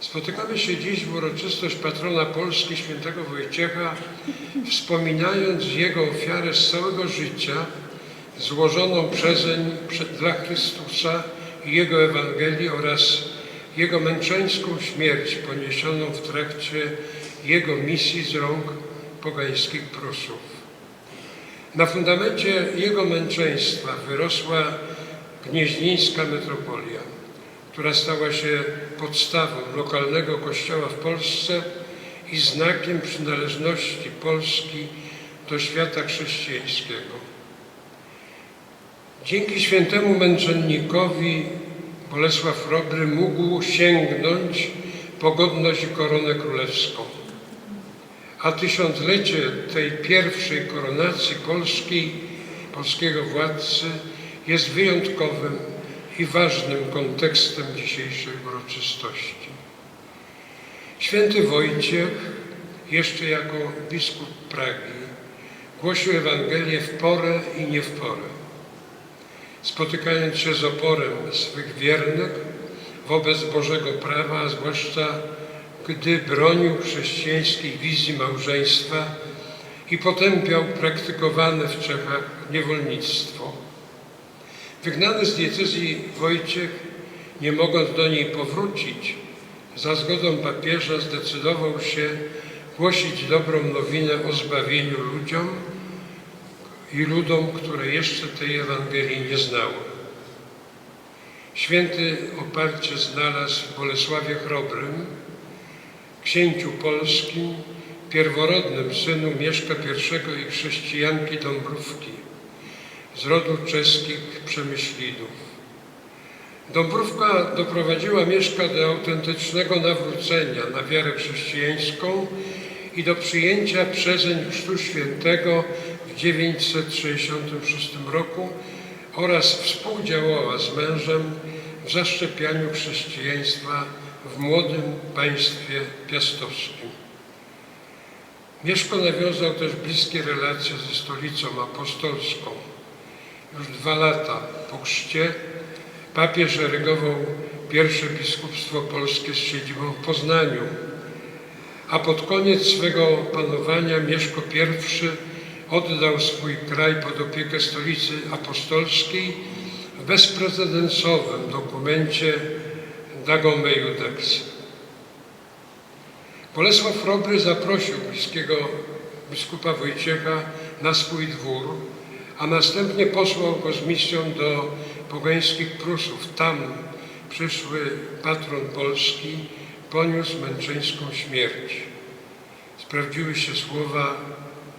Spotykamy się dziś w uroczystość patrona Polski świętego Wojciecha, wspominając jego ofiarę z całego życia, złożoną przezeń prze- dla Chrystusa i Jego Ewangelii oraz Jego męczeńską śmierć poniesioną w trakcie Jego misji z rąk pogańskich Prusów. Na fundamencie Jego męczeństwa wyrosła gnieźnieńska metropolia, która stała się podstawą lokalnego kościoła w Polsce i znakiem przynależności Polski do świata chrześcijańskiego. Dzięki świętemu męczennikowi Bolesław Robry mógł sięgnąć po godność i koronę królewską. A tysiąclecie tej pierwszej koronacji polskiej, polskiego władcy jest wyjątkowym i ważnym kontekstem dzisiejszej uroczystości. Święty Wojciech, jeszcze jako biskup Pragi, głosił Ewangelię w porę i nie w porę spotykając się z oporem swych wiernych wobec Bożego prawa, a zwłaszcza gdy bronił chrześcijańskiej wizji małżeństwa i potępiał praktykowane w Czechach niewolnictwo. Wygnany z diecezji Wojciech, nie mogąc do niej powrócić, za zgodą papieża zdecydował się głosić dobrą nowinę o zbawieniu ludziom, i ludom, które jeszcze tej Ewangelii nie znały. Święty oparcie znalazł w Bolesławie Chrobrym, księciu polskim, pierworodnym synu Mieszka I i chrześcijanki Dąbrówki z rodu czeskich przemyślidów. Dąbrówka doprowadziła Mieszka do autentycznego nawrócenia na wiarę chrześcijańską i do przyjęcia przezeń Chrztu Świętego w 966 roku oraz współdziałała z mężem w zaszczepianiu chrześcijaństwa w młodym państwie piastowskim. Mieszko nawiązał też bliskie relacje ze stolicą apostolską. Już dwa lata po chrzcie papież erygował pierwsze biskupstwo polskie z siedzibą w Poznaniu, a pod koniec swego panowania Mieszko I oddał swój kraj pod opiekę stolicy apostolskiej w bezprecedensowym dokumencie Dagome Judex. Bolesław Robry zaprosił bliskiego biskupa Wojciecha na swój dwór, a następnie posłał go z misją do pogańskich Prusów. Tam przyszły patron Polski poniósł męczeńską śmierć. Sprawdziły się słowa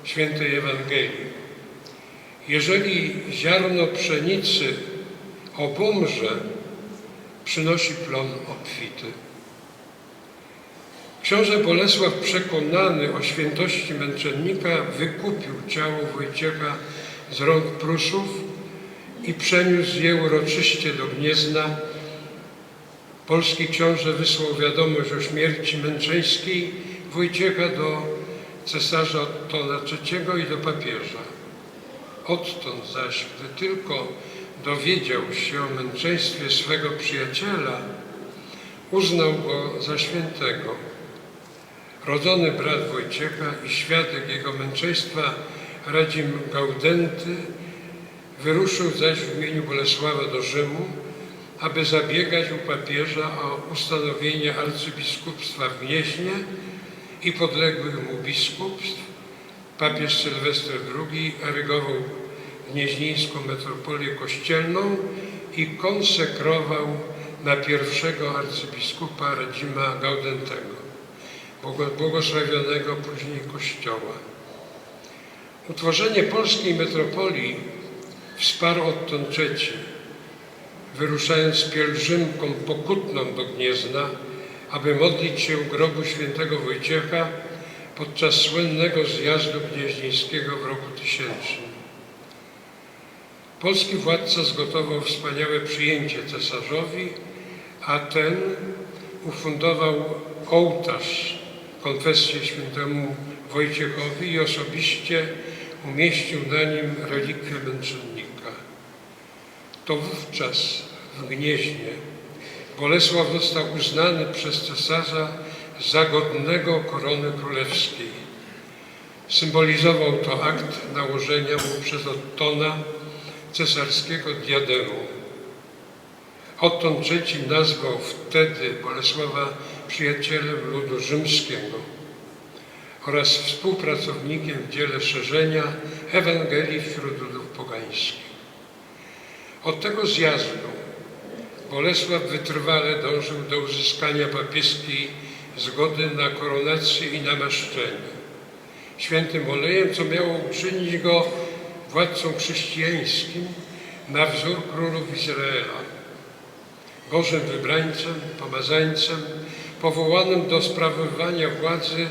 świętej Ewangelii. Jeżeli ziarno pszenicy obumrze, przynosi plon obfity. Książę Bolesław, przekonany o świętości męczennika, wykupił ciało Wojciecha z rąk Prusów i przeniósł je uroczyście do Gniezna. Polski książę wysłał wiadomość o śmierci męczeńskiej Wojciecha do cesarza Ottona III i do papieża. Odtąd zaś, gdy tylko dowiedział się o męczeństwie swego przyjaciela, uznał go za świętego. Rodzony brat Wojciecha i świadek jego męczeństwa Radzim Gaudenty wyruszył zaś w imieniu Bolesława do Rzymu, aby zabiegać u papieża o ustanowienie arcybiskupstwa w Gnieźnie i podległych mu biskupstw. Papież Sylwester II erygował gnieźnieńską metropolię kościelną i konsekrował na pierwszego arcybiskupa Radzima Gaudentego, błogo- błogosławionego później Kościoła. Utworzenie polskiej metropolii wsparł Otton III, wyruszając pielgrzymką pokutną do Gniezna, aby modlić się u grobu świętego Wojciecha podczas słynnego zjazdu gnieźnieńskiego w roku tysięcznym. Polski władca zgotował wspaniałe przyjęcie cesarzowi, a ten ufundował ołtarz konfesję świętemu Wojciechowi i osobiście umieścił na nim relikwię męczennika. To wówczas w Gnieźnie Bolesław został uznany przez cesarza za godnego korony królewskiej. Symbolizował to akt nałożenia mu przez Ottona cesarskiego diademu. Otton III nazwał wtedy Bolesława przyjacielem ludu rzymskiego oraz współpracownikiem w dziele szerzenia Ewangelii wśród ludów pogańskich. Od tego zjazdu Bolesław wytrwale dążył do uzyskania papieskiej zgody na koronację i namaszczenie świętym olejem, co miało uczynić go władcą chrześcijańskim na wzór królów Izraela. Bożym wybrańcem, pomazańcem, powołanym do sprawowania władzy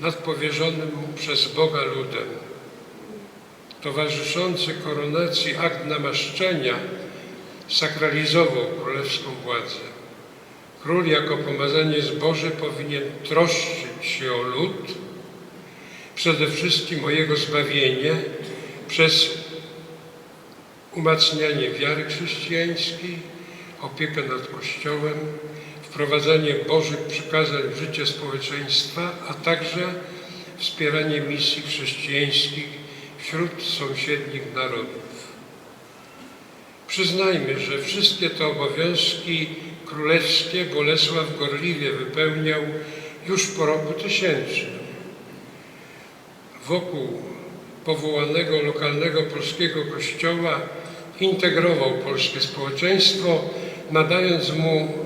nad powierzonym mu przez Boga ludem. Towarzyszący koronacji akt namaszczenia sakralizował królewską władzę. Król jako pomazaniec Boży powinien troszczyć się o lud, przede wszystkim o jego zbawienie przez umacnianie wiary chrześcijańskiej, opiekę nad Kościołem, wprowadzanie Bożych przykazań w życie społeczeństwa, a także wspieranie misji chrześcijańskich wśród sąsiednich narodów. Przyznajmy, że wszystkie te obowiązki królewskie Bolesław gorliwie wypełniał już po roku tysięcznym. Wokół powołanego lokalnego polskiego kościoła integrował polskie społeczeństwo, nadając mu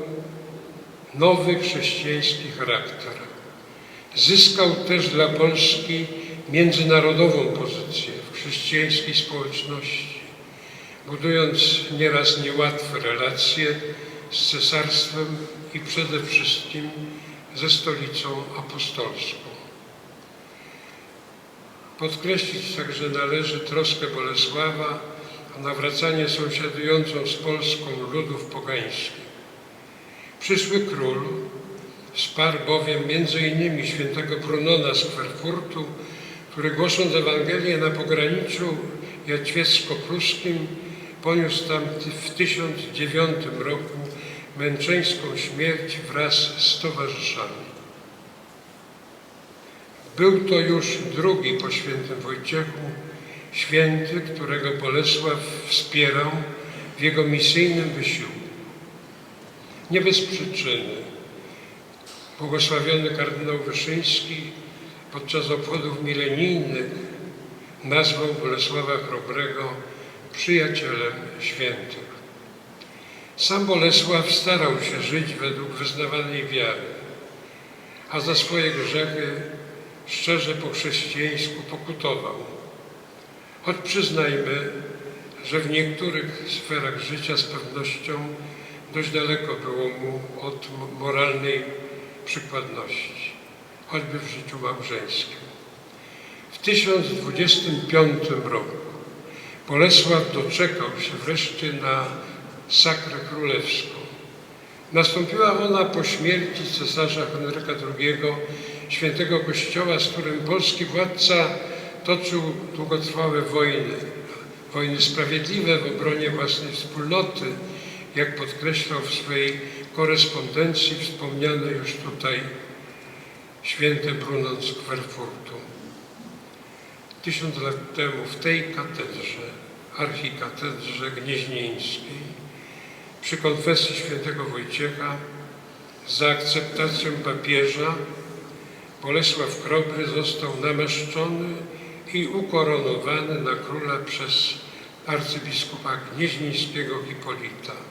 nowy chrześcijański charakter. Zyskał też dla Polski międzynarodową pozycję w chrześcijańskiej społeczności, budując nieraz niełatwe relacje z cesarstwem i przede wszystkim ze stolicą apostolską. Podkreślić także należy troskę Bolesława o nawracanie sąsiadującą z Polską ludów pogańskich. Przyszły król wsparł bowiem innymi świętego Brunona z Kwerfurtu, który głosząc Ewangelię na pograniczu jadźwiecko-pruskim poniósł tam w 1009 roku męczeńską śmierć wraz z towarzyszami. Był to już drugi po świętym Wojciechu święty, którego Bolesław wspierał w jego misyjnym wysiłku. Nie bez przyczyny błogosławiony kardynał Wyszyński podczas obchodów milenijnych nazwał Bolesława Chrobrego przyjacielem świętych. Sam Bolesław starał się żyć według wyznawanej wiary, a za swoje grzechy szczerze po chrześcijańsku pokutował. Choć przyznajmy, że w niektórych sferach życia z pewnością dość daleko było mu od moralnej przykładności, choćby w życiu małżeńskim. W 1025 roku Bolesław doczekał się wreszcie na sakrę królewską. Nastąpiła ona po śmierci cesarza Henryka II, świętego kościoła, z którym polski władca toczył długotrwałe wojny. Wojny sprawiedliwe w obronie własnej wspólnoty, jak podkreślał w swojej korespondencji wspomniany już tutaj święty Brunon z Kwerfurtu. Tysiąc lat temu w tej katedrze, archikatedrze gnieźnieńskiej, przy konfesji świętego Wojciecha, za akceptacją papieża Bolesław Krobry został namaszczony i ukoronowany na króla przez arcybiskupa gnieźnieńskiego Hipolita.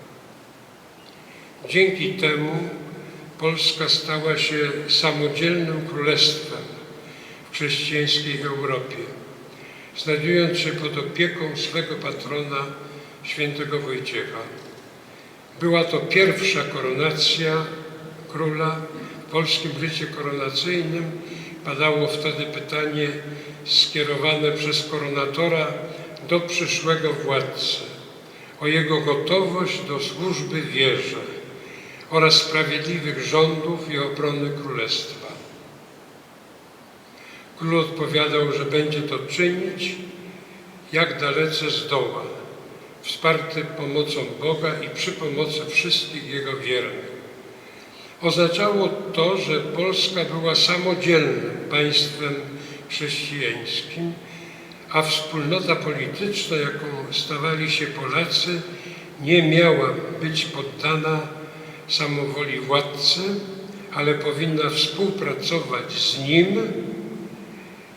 Dzięki temu Polska stała się samodzielnym królestwem w chrześcijańskiej Europie, znajdując się pod opieką swego patrona świętego Wojciecha. Była to pierwsza koronacja króla w polskim życiu koronacyjnym. Padało wtedy pytanie skierowane przez koronatora do przyszłego władcy o jego gotowość do służby wierze oraz sprawiedliwych rządów i obrony królestwa. Król odpowiadał, że będzie to czynić, jak dalece zdoła, wsparty pomocą Boga i przy pomocy wszystkich Jego wiernych. Oznaczało to, że Polska była samodzielnym państwem chrześcijańskim, a wspólnota polityczna, jaką stawali się Polacy, nie miała być poddana samowoli władcy, ale powinna współpracować z nim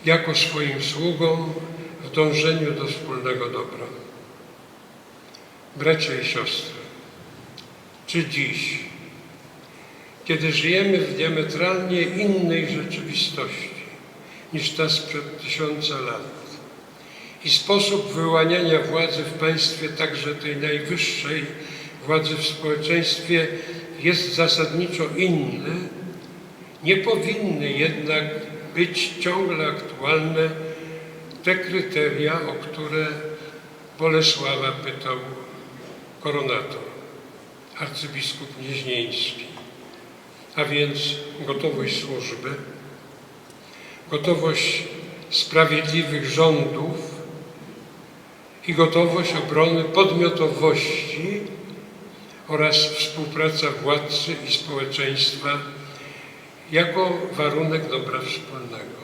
jako swoim sługą w dążeniu do wspólnego dobra. Bracia i siostry, czy dziś, kiedy żyjemy w diametralnie innej rzeczywistości niż ta sprzed tysiąca lat i sposób wyłaniania władzy w państwie, także tej najwyższej władzy w społeczeństwie jest zasadniczo inny, nie powinny jednak być ciągle aktualne te kryteria, o które Bolesława pytał koronator, arcybiskup Nieźnieński, a więc gotowość służby, gotowość sprawiedliwych rządów i gotowość obrony podmiotowości oraz współpraca władcy i społeczeństwa jako warunek dobra wspólnego.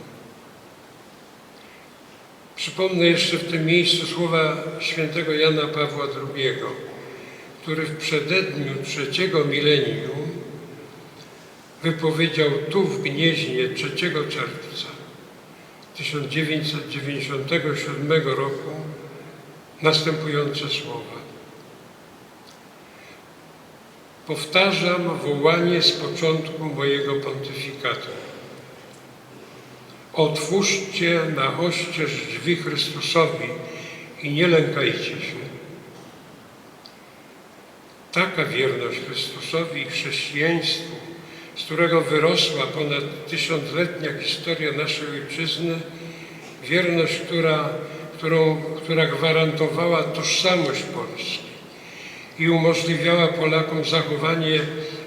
Przypomnę jeszcze w tym miejscu słowa świętego Jana Pawła II, który w przededniu trzeciego milenium wypowiedział tu w Gnieźnie 3 czerwca 1997 roku następujące słowa. Powtarzam wołanie z początku mojego pontyfikatu. Otwórzcie na oścież drzwi Chrystusowi i nie lękajcie się. Taka wierność Chrystusowi i chrześcijaństwu, z którego wyrosła ponad tysiącletnia historia naszej ojczyzny, wierność, która, którą, która gwarantowała tożsamość Polski i umożliwiała Polakom zachowanie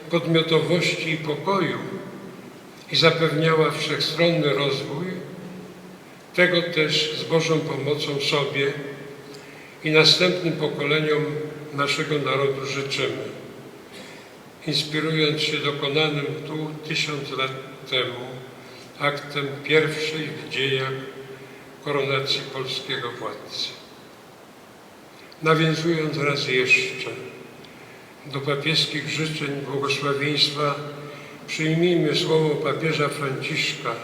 podmiotowości i pokoju i zapewniała wszechstronny rozwój, tego też z Bożą pomocą sobie i następnym pokoleniom naszego narodu życzymy, inspirując się dokonanym tu tysiąc lat temu aktem pierwszej w dziejach koronacji polskiego władcy. Nawiązując raz jeszcze do papieskich życzeń błogosławieństwa, przyjmijmy słowo papieża Franciszka,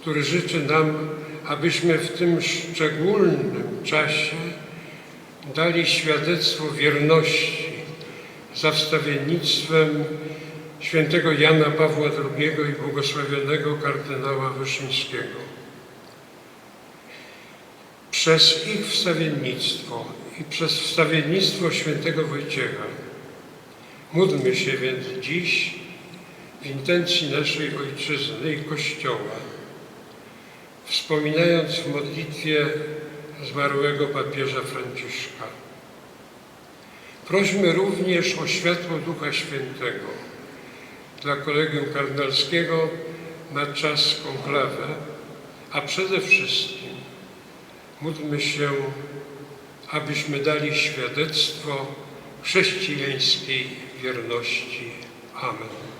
który życzy nam, abyśmy w tym szczególnym czasie dali świadectwo wierności za wstawiennictwem świętego Jana Pawła II i błogosławionego kardynała Wyszyńskiego. Przez ich wstawiennictwo i przez wstawiennictwo świętego Wojciecha módlmy się więc dziś w intencji naszej Ojczyzny i Kościoła, wspominając w modlitwie zmarłego papieża Franciszka. Prośmy również o światło Ducha Świętego dla Kolegium Kardynalskiego na czas konklawę, a przede wszystkim módlmy się, abyśmy dali świadectwo chrześcijańskiej wierności. Amen.